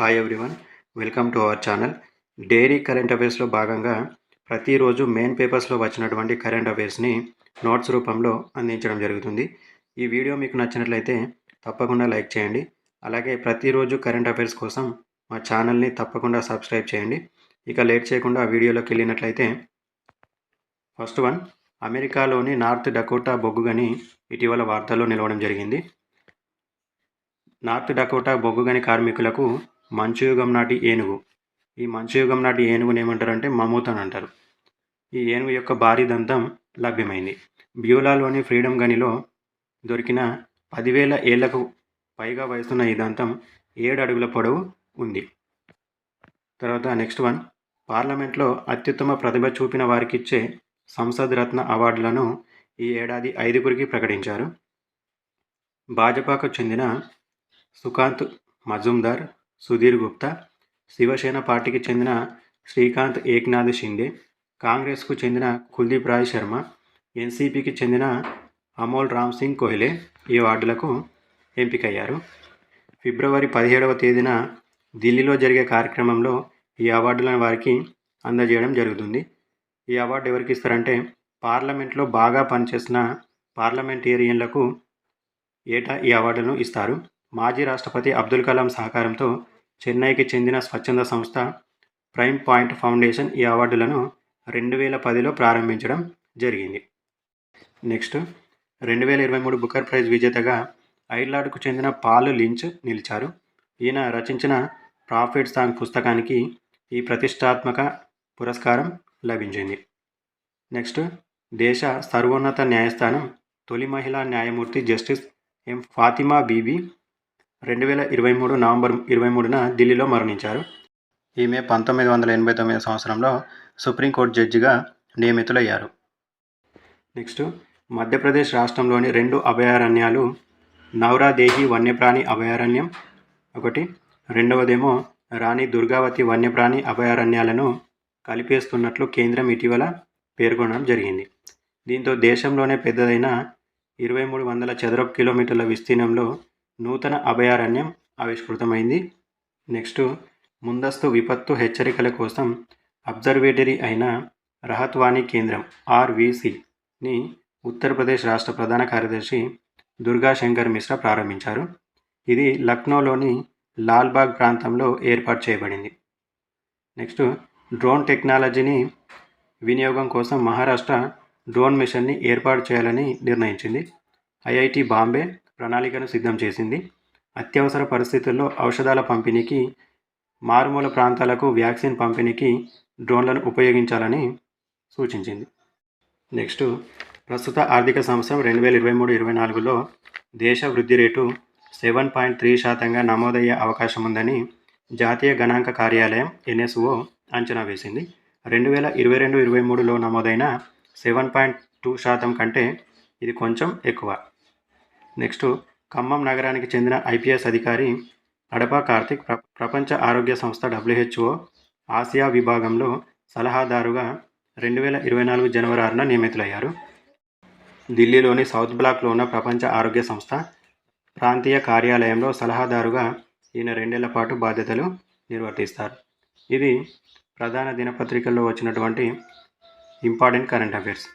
Hi everyone welcome to our channel diary current అఫైర్స్లో భాగంగా ప్రతిరోజు main పేపర్స్లో వచ్చినటువంటి కరెంట్ అఫైర్స్ని నోట్స్ రూపంలో అందించడం జరుగుతుంది. ఈ వీడియో మీకు నచ్చినట్లయితే తప్పకుండా లైక్ చేయండి. అలాగే ప్రతిరోజు కరెంట్ అఫైర్స్ కోసం మా ఛానల్ని తప్పకుండా సబ్స్క్రైబ్ చేయండి. ఇక లేట్ చేయకుండా ఆ వీడియోలోకి వెళ్ళినట్లయితే ఫస్ట్ వన్ అమెరికాలోని నార్త్ డకోటా బొగ్గుగని ఇటీవల వార్తల్లో నిలవడం జరిగింది. నార్త్ డకోటా బొగ్గుగని కార్మికులకు మంచుయుగం నాటి ఏనుగు. ఈ మంచుయుగం నాటి ఏనుగుని ఏమంటారంటే మమూత్ అని అంటారు. ఈ ఏనుగు యొక్క భారీ దంతం లభ్యమైంది. బ్యూలాలోని ఫ్రీడమ్ గనిలో దొరికిన పదివేల ఏళ్ళకు పైగా వయసున్న ఈ దంతం ఏడు అడుగుల పొడవు ఉంది. తర్వాత నెక్స్ట్ వన్. పార్లమెంట్లో అత్యుత్తమ ప్రతిభ చూపిన వారికి ఇచ్చే సంసద్ రత్న అవార్డులను ఈ ఏడాది ఐదుగురికి ప్రకటించారు. భాజపాకు చెందిన సుకాంత్ మజుందార్ సుధీర్ గుప్తా శివసేన పార్టీకి చెందిన శ్రీకాంత్ ఏక్నాథ్ షిండే కాంగ్రెస్కు చెందిన కుల్దీప్ రాయ్ శర్మ ఎన్సీపీకి చెందిన అమోల్ రామ్ సింగ్ కోహ్లే ఈ వార్డులకు ఎంపికయ్యారు. ఫిబ్రవరి పదిహేడవ తేదీన ఢిల్లీలో జరిగే కార్యక్రమంలో ఈ అవార్డులను వారికి అందజేయడం జరుగుతుంది. ఈ అవార్డు ఎవరికి ఇస్తారంటే పార్లమెంట్లో బాగా పనిచేసిన పార్లమెంటేరియన్లకు ఏటా ఈ అవార్డును ఇస్తారు. మాజీ రాష్ట్రపతి అబ్దుల్ కలాం సహకారంతో చెన్నైకి చెందిన స్వచ్ఛంద సంస్థ ప్రైమ్ పాయింట్ ఫౌండేషన్ ఈ అవార్డులను రెండు వేల పదిలో ప్రారంభించడం జరిగింది. నెక్స్ట్ రెండు వేల ఇరవై మూడు బుకర్ ప్రైజ్ విజేతగా ఐర్లాండ్కు చెందిన పాల్ లించ్ నిలిచారు. ఈయన రచించిన ప్రాఫిట్ సాంగ్ పుస్తకానికి ఈ ప్రతిష్టాత్మక పురస్కారం లభించింది. నెక్స్ట్ దేశ సర్వోన్నత న్యాయస్థానం తొలి మహిళా న్యాయమూర్తి జస్టిస్ ఎం ఫాతిమా బీబీ రెండు వేల ఇరవై మూడు నవంబర్ ఇరవై మూడున ఢిల్లీలో మరణించారు. ఈమె పంతొమ్మిది వందల ఎనభై తొమ్మిది సంవత్సరంలో సుప్రీంకోర్టు జడ్జిగా నియమితులయ్యారు. నెక్స్ట్ మధ్యప్రదేశ్ రాష్ట్రంలోని రెండు అభయారణ్యాలు నవరాదేహి వన్యప్రాణి అభయారణ్యం ఒకటి. రెండవదేమో రాణి దుర్గావతి వన్యప్రాణి అభయారణ్యాలను కలిపేస్తున్నట్లు కేంద్రం ఇటీవల పేర్కొనడం జరిగింది. దీంతో దేశంలోనే పెద్దదైన ఇరవై మూడు వందల చదరపు కిలోమీటర్ల విస్తీర్ణంలో నూతన అభయారణ్యం ఆవిష్కృతమైంది. నెక్స్ట్ ముందస్తు విపత్తు హెచ్చరికల కోసం అబ్జర్వేటరీ అయిన రహత్వాణి కేంద్రం ఆర్వీసీని ఉత్తరప్రదేశ్ రాష్ట్ర ప్రధాన కార్యదర్శి దుర్గా శంకర్ మిశ్రా ప్రారంభించారు. ఇది లక్నోలోని లాల్బాగ్ ప్రాంతంలో ఏర్పాటు చేయబడింది. నెక్స్ట్ డ్రోన్ టెక్నాలజీని వినియోగం కోసం మహారాష్ట్ర డ్రోన్ మిషన్ని ఏర్పాటు చేయాలని నిర్ణయించింది. ఐఐటి బాంబే ప్రణాళికను సిద్ధం చేసింది. అత్యవసర పరిస్థితుల్లో ఔషధాల పంపిణీకి మారుమూల ప్రాంతాలకు వ్యాక్సిన్ పంపిణీకి డ్రోన్లను ఉపయోగించాలని సూచించింది. నెక్స్ట్ ప్రస్తుత ఆర్థిక సంవత్సరం రెండు వేల ఇరవై మూడు ఇరవై నాలుగులో దేశ వృద్ధి రేటు సెవెన్ పాయింట్ త్రీ శాతంగా నమోదయ్యే అవకాశం ఉందని జాతీయ గణాంక కార్యాలయం ఎన్ఎస్ఓ అంచనా వేసింది. రెండు వేల ఇరవై రెండు ఇరవై మూడులో నమోదైన సెవెన్ పాయింట్ టూ శాతం కంటే ఇది కొంచెం ఎక్కువ. నెక్స్ట్ ఖమ్మం నగరానికి చెందిన ఐపీఎస్ అధికారి అడపా కార్తిక్ ప్ర ప్రపంచ ఆరోగ్య సంస్థ డబ్ల్యూహెచ్ఓ ఆసియా విభాగంలో సలహాదారుగా రెండు వేల ఇరవై నాలుగు జనవరి ఆరున నియమితులయ్యారు. ఢిల్లీలోని సౌత్ బ్లాక్లో ఉన్న ప్రపంచ ఆరోగ్య సంస్థ ప్రాంతీయ కార్యాలయంలో సలహాదారుగా ఈయన రెండేళ్ళ పాటు బాధ్యతలు నిర్వర్తిస్తారు. ఇది ప్రధాన దినపత్రికల్లో వచ్చినటువంటి ఇంపార్టెంట్ కరెంట్ అఫైర్స్.